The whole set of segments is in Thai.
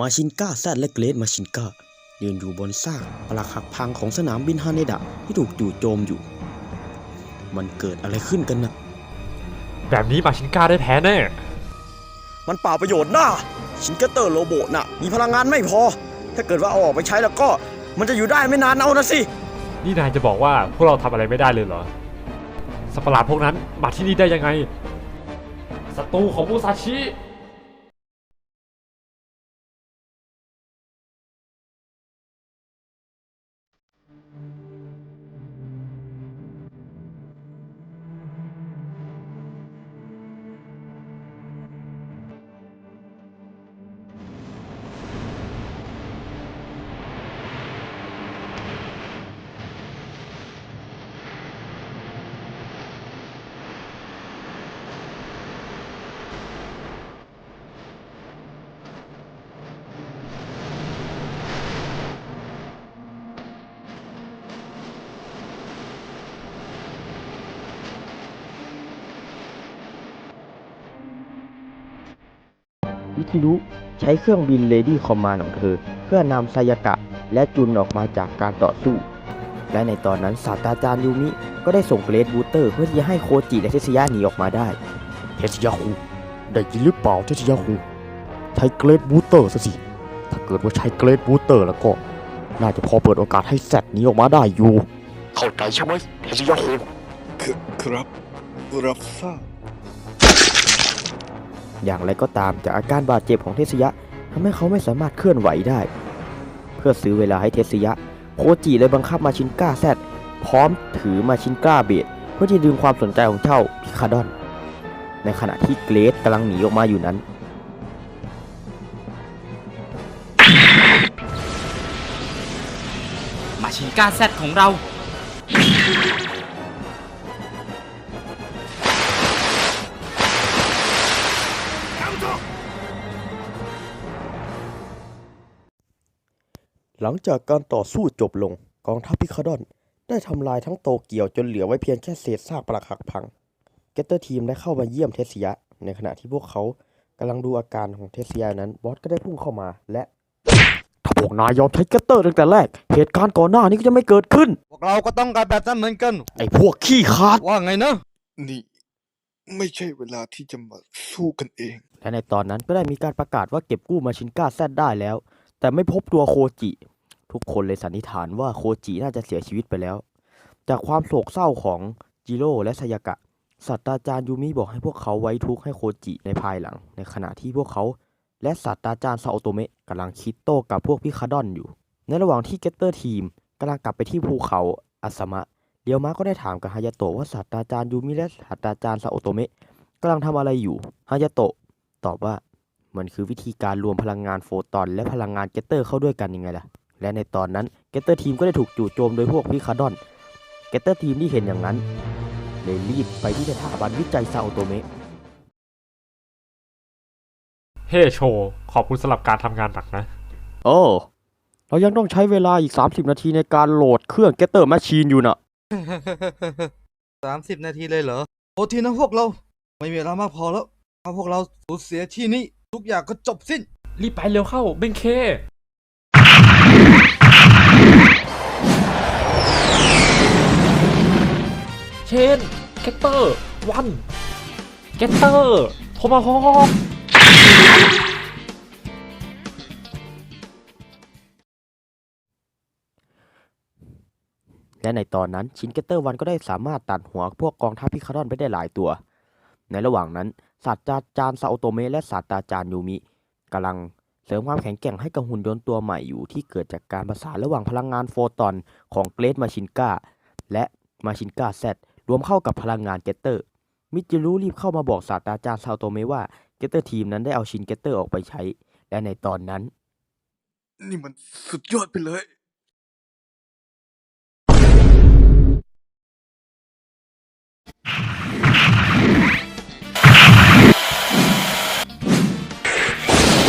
มาชินก้าแซดและเกรดมาชินก้ายืนอยู่บนซากปรักหักพังของสนามบินฮาเนดะที่ถูกจู่โจมอยู่ มันเกิดอะไรขึ้นกันนะแบบนี้มาชินก้าได้แพ้แน่ มันเปล่าประโยชน์นะชินเกเตอร์โรโบน่ะ มีพลังงานไม่พอ ถ้าเกิดว่าเอาออกไปใช้แล้วก็ มันจะอยู่ได้ไม่นานเอานะสิ นี่นายจะบอกว่าพวกเราทำอะไรไม่ได้เลยเหรอสัตว์ประหลาดพวกนั้นมาที่นี่ได้ยังไงศัตรูของมูซาชิ วิทิรุใช้เครื่องบินเลดี้คอมมานของเธอ เพื่อนำไซยากะและจุนออกมาจากการต่อสู้ และในตอนนั้นศาสตราจารย์ยูมิก็ได้ส่งเกรดบูเตอร์ เพื่อที่จะให้โคจิและเทสยะหนีออกมาได้เทสยาคุได้ยินหรือเปล่าเทสยาคุใช้เกรดบูสเตอร์ซะสิถ้าเกิดว่าใช้เกรดบูสเตอร์แล้วก็ น่าจะพอเปิดโอกาสให้แซดหนี้ออกมาได้อยู่ เข้าใจใช่ไหมเทสยาคุคือครับรับทราบ อย่างไรก็ตามจากอาการบาดเจ็บของเทสยะทำให้เขาไม่สามารถเคลื่อนไหวได้ เพื่อซื้อเวลาให้เทสยะ โคจิเลยบังคับมาชินก้าแซดพร้อมถือมาชินก้าเบดเพื่อที่ดึงความสนใจของเจ้าพิคาดอน ในขณะที่เกรดกำลังหนีออกมาอยู่นั้น มาชินก้าแซดของเรา หลังจากการต่อสู้จบลง กองทัพพิคาดอน ได้ทำลายทั้งโตเกียวจนเหลือไว้เพียงแค่เศษซากปรักหักพัง เกตเตอร์ทีมได้เข้ามาเยี่ยมเทสยะ ในขณะที่พวกเขากำลังดูอาการของเทสยะนั้น บอสก็ได้พุ่งเข้ามาและถ้าพวกนายยอมใช้เกตเตอร์ตั้งแต่แรก เหตุการณ์ก่อนหน้านี้ก็จะไม่เกิดขึ้น พวกเราก็ต้องการแบบนั้นเหมือนกัน ไอ้พวกขี้ขาด ว่าไงนะ นี่ ไม่ใช่เวลาที่จะมาสู้กันเอง และในตอนนั้นก็ได้มีการประกาศว่าเก็บกู้มาชินก้าแซดได้แล้ว แต่ไม่พบตัวโคจิ ทุกคนเลยสันนิษฐานว่าโคจิน่าจะเสียชีวิตไปแล้ว จากความโศกเศร้าของจิโร่และซายากะศาสตราจารย์ยูมิบอกให้พวกเขาไว้ทุกข์ให้โคจิในภายหลัง ในขณะที่พวกเขาและศาสตราจารย์ซาโอโตเมะกำลังคิดโต้กับพวกพิคาดอนอยู่ ในระหว่างที่เกตเตอร์ทีมกำลังกลับไปที่ภูเขาอาสมะเดียวมาก็ได้ถามกับฮายาโตะว่าศาสตราจารย์ยูมิและศาสตราจารย์ซาโอโตเมะกำลังทำอะไรอยู่ฮายาโตะตอบว่ามันคือวิธีการรวมพลังงานโฟตอนและพลังงานเกตเตอร์เข้าด้วยกันยังไงล่ะ และในตอนนั้นเกตเตอร์ทีมก็ได้ถูกจู่โจมโดยพวกพิคาดอน เกตเตอร์ทีมที่เห็นอย่างนั้นเลยรีบไปที่สถาบันวิจัยซาโอโตเมะ เฮ้โชว์ขอบคุณสำหรับการทำงานหนักนะ โอ้ เรายังต้องใช้เวลาอีก 30 นาทีในการโหลดเครื่องเกตเตอร์แมชชีนอยู่น่ะ สามสิบนาทีเลยเหรอโอทีนะพวกเรา ไม่มีเวลามากพอแล้วถ้าพวกเราสูญเสียที่นี้ทุกอย่างก็จบสิ้น รีบไปเร็วเข้าเบงเค ชนเกตเตอร์วันเกตเตอร์โทมาฮอกและในตอนนั้นชินเกตเตอร์วันก็ได้สามารถตัดหัวพวกกองทัพพิคาดอนไปได้หลายตัว ในระหว่างนั้นศาสตราจารย์ซาโอโตเมะและศาสตราจารย์ยูมิกำลังเสริมความแข็งแกร่งให้กับหุ่นยนต์ตัวใหม่อยู่ที่เกิดจากการประสานระหว่างพลังงานโฟตอนของเกรดมาชินกาและมาชินกาแซ รวมเข้ากับพลังงานเกตเตอร์ มิจิรุรีบเข้ามาบอกศาสตราจารย์ซาโอโตเมะว่าเกตเตอร์ทีมนั้นได้เอาชินเกตเตอร์ออกไปใช้ และในตอนนั้น นี่มันสุดยอดไปเลย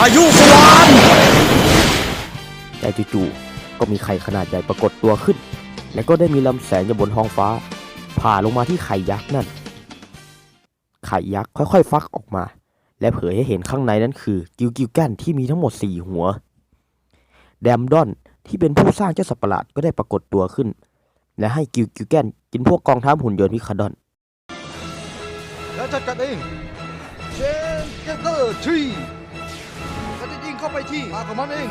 อายุสวรรค์แต่จู่ๆก็มีไข่ขนาดใหญ่ปรากฏตัวขึ้น และก็ได้มีลำแสงจากบนท้องฟ้า ผ่าลงมาที่ไข่ยักษ์นั่น ไข่ยักษ์ค่อยๆ ฟักออกมา และเผยให้เห็นข้างในนั้นคือ กิลกิลแกนที่มีทั้งหมด 4 หัว แดมดอนที่เป็นผู้สร้างเจ้าสัตว์ประหลาดก็ได้ปรากฏตัวขึ้น และให้กิลกิลแกนกินพวกกองทัพหุ่นยนต์พิคาดอน แล้วจัดการเองเชนเกเตอร์ทีฉันจะยิงเข้าไปที่ปากของมันเอง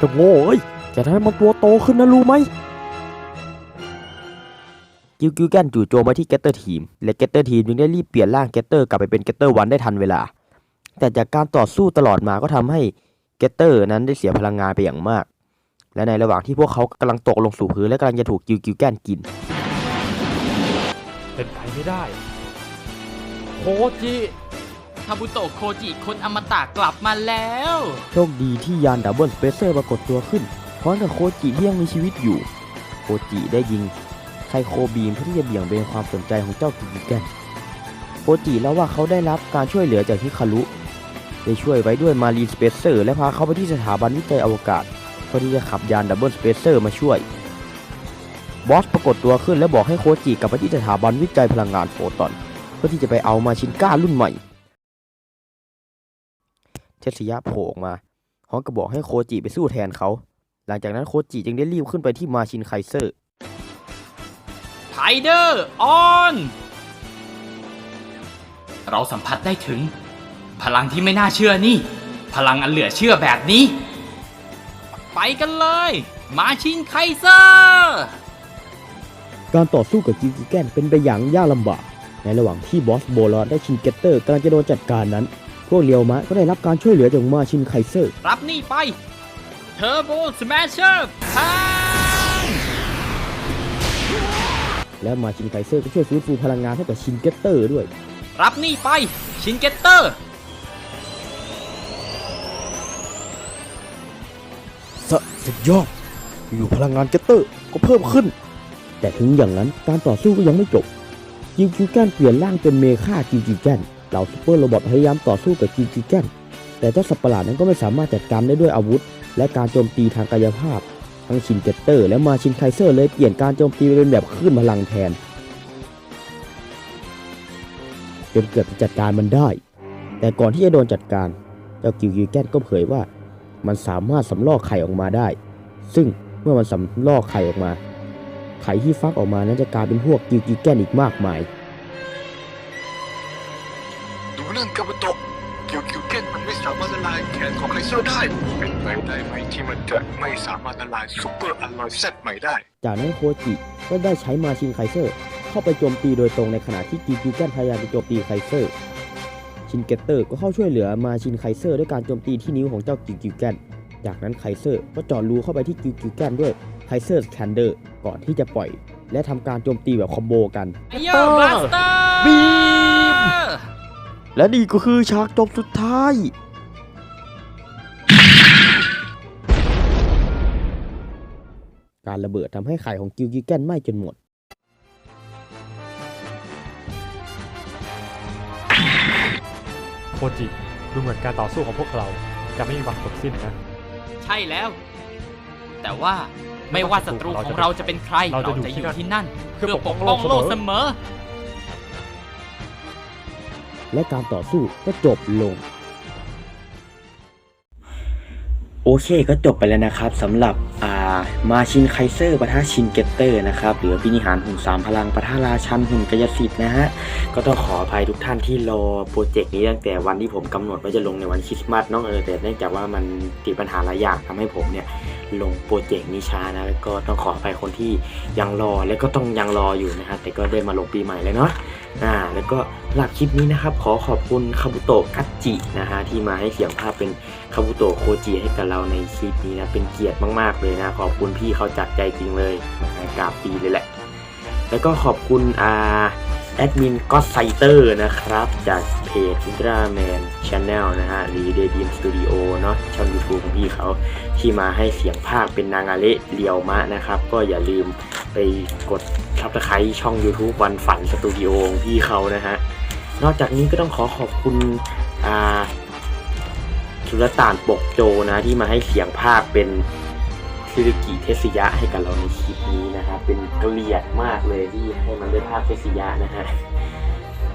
จะโง่เอ้ย จะทำให้มันตัวโตขึ้นนะรู้ไหมกิลกิลแกนจู่โจมมาที่เกตเตอร์ทีม และเกตเตอร์ทีมจึงได้รีบเปลี่ยนร่างเกตเตอร์กลับไปเป็นเกตเตอร์วันได้ทันเวลา แต่จากการต่อสู้ตลอดมาก็ทำให้เกตเตอร์นั้นได้เสียพลังงานไปอย่างมาก และในระหว่างที่พวกเขากำลังตกลงสู่พื้นและกำลังจะถูกกิลกิลแกนกิน เป็นไปไม่ได้โคจิคาบุโตะโคจิคนอมตะกลับมาแล้ว โชคดีที่ยานดับเบิลสเปเซอร์ปรากฏตัวขึ้น พร้อมกับโคจิที่ยังมีชีวิตอยู่ โคจิได้ยิงไซโคบีมเพื่อที่จะเบี่ยงเบนความสนใจของเจ้ากิกิแกนโคจิแล้วว่าเขาได้รับการช่วยเหลือจากฮิคารุได้ช่วยไว้ด้วยมารีนสเปเซอร์และพาเขาไปที่สถาบันวิจัยอวกาศเพื่อที่จะขับยานดับเบิลสเปเซอร์มาช่วย บอสปรากฏตัวขึ้นและบอกให้โคจิกลับไปที่สถาบันวิจัยพลังงานโฟตอน เพื่อที่จะไปเอามาชินก้ารุ่นใหม่เทสยะโผล่ออกมาพร้อมกับบอกให้โคจิไปสู้แทนเขา หลังจากนั้นโคจิจึงได้รีบขึ้นไปที่มาชินไคเซอร์ไทเดอร์ออนเราสัมผัสได้ถึง พลังที่ไม่น่าเชื่อนี่ พลังอันเหลือเชื่อแบบนี้ ไปกันเลย มาชินไคเซอร์การต่อสู้กับกิกิแกนเป็นไปอย่างยากลำบาก ในระหว่างที่บอสโบลอดได้ชินเกตเตอร์กำลังจะโดนจัดการนั้น พวกเรียวมะก็ได้รับการช่วยเหลือจากมาชินไคเซอร์ รับนี่ไป เทอร์โบสแมชเชอร์พังและมาชินไคเซอร์ก็ช่วยฟื้นฟูพลังงานให้กับชินเกตเตอร์ด้วย รับนี่ไป ชินเกตเตอร์สสุดยอด อยู่พลังงานเกตเตอร์ก็เพิ่มขึ้น แต่ถึงอย่างนั้นการต่อสู้ก็ยังไม่จบกิวกิวแกนเปลี่ยนร่างเป็นเมฆากิวกิวแกนเหล่าซูเปอร์โรบอทพยายามต่อสู้กับกิวกิวแกนแต่เจ้าสัตว์ประหลาดนั้นก็ไม่สามารถจัดการได้ด้วยอาวุธ และการโจมตีทางกายภาพ ทั้งชินเกตเตอร์ และมาชินไคเซอร์เลยเปลี่ยนการโจมตีเป็นแบบคลื่นพลังแทนจนเกือบจะจัดการมันได้ แต่ก่อนที่จะโดนจัดการ เจ้ากิวกิวแกนก็เผยว่า มันสามารถสำลอกไข่ออกมาได้ ซึ่งเมื่อมันสำลอกไข่ออกมา ไข่ที่ฟักออกมานั้นจะกลายเป็นพวกกิวกิวแกนอีกมากมาย ดูนั่นกาบุโตะ ละลายแขนของไคเซอร์ได้ เป็นไปได้ไหมที่มันจะไม่สามารถละลายซุปเปอร์อลลอยเซตใหม่ได้ จากนั้นโคจิก็ได้ใช้มาชินไคเซอร์ เข้าไปโจมตีโดยตรงในขณะที่กิวกิวแกนพยายามจะโจมตีไคเซอร์ ชินเกตเตอร์ก็เข้าช่วยเหลือมาชินไคเซอร์ด้วยการโจมตีที่นิ้วของเจ้ากิวกิวแกนจากนั้นไคเซอร์ก็เจาะรูเข้าไปที่กิวกิวแกนด้วยไคเซอร์สแคนเดอร์ก่อนที่จะปล่อย และทำการโจมตีแบบคอมโบกันไอเยอร์บลัสเตอร์บีมและนี่ก็คือฉากจบสุดท้าย การระเบิดทำให้ไข่ของกิวกิวแกนไหม้จนหมด โคจิดูเหมือนการต่อสู้ของพวกเราจะไม่มีวันจบสิ้นนะ ใช่แล้ว แต่ว่าไม่ว่าศัตรูของเราจะเป็นใคร เราเราจะจะออยู่ยู่ที่ที่นั่นั่นนเพื่เพื่ออปปกกป้ป้อองงโลโลกกเสเสมมอ อ และการต่อสู้ก็จบลง โอเคก็จบไปแล้วนะครับสำหรับอ่ามาชินไคเซอร์ปะทะชินเกตเตอร์นะครับหรือพินิหารหุ่นสามพลังปะทะราชันหุ่นกยสิทธิ์นะฮะก็ต้องขออภัยทุกท่านที่รอโปรเจกต์นี้ตั้งแต่วันที่ผมกำหนดว่าจะลงในวันคริสต์มาสน้องเออแต่เนื่องจากว่ามันติดปัญหาหลายอย่างทำให้ผมเนี่ยลงโปรเจกต์นี้ช้านะก็ต้องขออภัยคนที่ยังรอและก็ต้องยังรออยู่นะฮะแต่ก็ได้มาลงปีใหม่แล้วเนาะ อ่าแล้วก็หลักคลิปนี้นะครับ ขอขอบคุณคาบุโตะกัจจินะฮะที่มาให้เสียงภาพเป็นคาบุโตะโคจิให้กับเราในคลิปนี้นะเป็นเกียรติมาก ๆ เลยนะขอบคุณพี่เขาจากใจจริงเลยนะกราบปีเลยแหละ แล้วก็ขอบคุณอ่าแอดมินก็ไซเตอร์นะครับ จากเพจ Ultraman Channel นะฮะหรือ Daydream Studio เนาะช่อง YouTube ของพี่เขาที่มาให้เสียงภาคเป็นนางาเละเรียวมะนะครับ ก็อย่าลืม ไปกดซับสไครต์ช่อง YouTube วันฝันสตูดิโอของพี่เขานะฮะ นอกจากนี้ก็ต้องขอขอบคุณอาสุลต่านปกโจนะที่มาให้เสียงภาคเป็นซิริกิเทสยะให้กับเราในคลิปนี้นะครับเป็นเกลียดมากเลยที่ให้มันได้ภาคเทสยะนะฮะ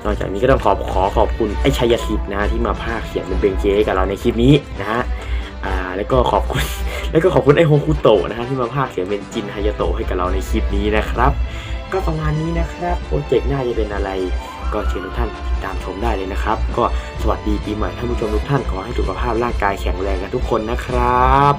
นอกจากนี้ก็ต้องขอขอขอบคุณไอ้ชัยสิทธิ์นะที่มาภาคเสียงเป็นเบงเจให้กับเราในคลิปนี้นะฮะอ่าแล้วก็ขอบคุณ แล้วก็ขอบคุณไอโฮคุโตะนะฮะที่มาภาคเสียงเป็นจินฮายาโตะให้กับเราในคลิปนี้นะครับ ก็ประมาณนี้นะครับโปรเจกต์หน้าจะเป็นอะไร ก็เชิญทุกท่านติดตามชมได้เลยนะครับ ก็สวัสดีปีใหม่ท่านผู้ชมทุกท่านขอให้สุขภาพร่างกายแข็งแรงกันทุกคนนะครับ